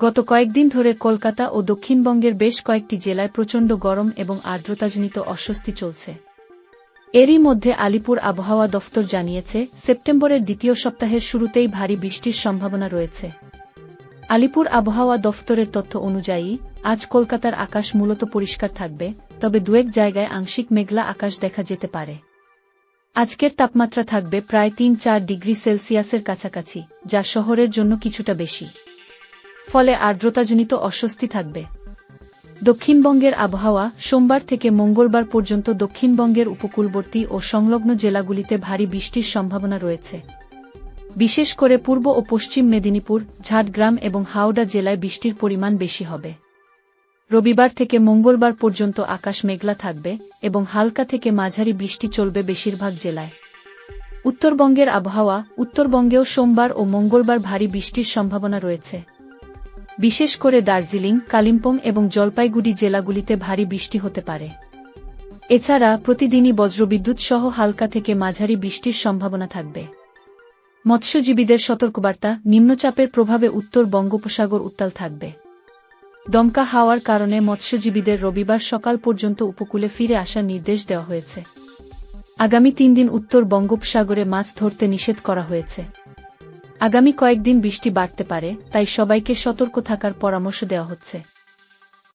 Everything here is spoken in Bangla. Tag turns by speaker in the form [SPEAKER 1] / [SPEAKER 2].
[SPEAKER 1] গত কয়েকদিন ধরে কলকাতা ও দক্ষিণবঙ্গের বেশ কয়েকটি জেলায় প্রচণ্ড গরম এবং আর্দ্রতাজনিত অস্বস্তি চলছে। এরই মধ্যে আলিপুর আবহাওয়া দফতর জানিয়েছে, সেপ্টেম্বরের দ্বিতীয় সপ্তাহের শুরুতেই ভারী বৃষ্টির সম্ভাবনা রয়েছে। আলিপুর আবহাওয়া দফতরের তথ্য অনুযায়ী, আজ কলকাতার আকাশ মূলত পরিষ্কার থাকবে, তবে দুয়েক জায়গায় আংশিক মেঘলা আকাশ দেখা যেতে পারে। আজকের তাপমাত্রা থাকবে প্রায় তিন চার ডিগ্রি সেলসিয়াসের কাছাকাছি, যা শহরের জন্য কিছুটা বেশি। ফলে আর্দ্রতাজনিত অস্বস্তি থাকবে। দক্ষিণবঙ্গের আবহাওয়া সোমবার থেকে মঙ্গলবার পর্যন্ত দক্ষিণবঙ্গের উপকূলবর্তী ও সংলগ্ন জেলাগুলিতে ভারী বৃষ্টির সম্ভাবনা রয়েছে। বিশেষ করে পূর্ব ও পশ্চিম মেদিনীপুর, ঝাড়গ্রাম এবং হাওড়া জেলায় বৃষ্টির পরিমাণ বেশি হবে। রবিবার থেকে মঙ্গলবার পর্যন্ত আকাশ মেঘলা থাকবে এবং হালকা থেকে মাঝারি বৃষ্টি চলবে বেশিরভাগ জেলায়। উত্তরবঙ্গের আবহাওয়া, উত্তরবঙ্গেও সোমবার ও মঙ্গলবার ভারী বৃষ্টির সম্ভাবনা রয়েছে। বিশেষ করে দার্জিলিং, কালিম্পং এবং জলপাইগুড়ি জেলাগুলিতে ভারী বৃষ্টি হতে পারে। এছাড়া প্রতিদিনই বজ্রবিদ্যুৎ সহ হালকা থেকে মাঝারি বৃষ্টির সম্ভাবনা থাকবে। মৎস্যজীবীদের সতর্কবার্তা, নিম্নচাপের প্রভাবে উত্তর বঙ্গোপসাগর উত্তাল থাকবে। দমকা হাওয়ার কারণে মৎস্যজীবীদের রবিবার সকাল পর্যন্ত উপকূলে ফিরে আসার নির্দেশ দেওয়া হয়েছে। আগামী তিন দিন উত্তর বঙ্গোপসাগরে মাছ ধরতে নিষেধ করা হয়েছে। আগামী কয়েকদিন বৃষ্টি বাড়তে পারে তাই সবাইকে সতর্ক থাকার পরামর্শ দেওয়া হচ্ছে।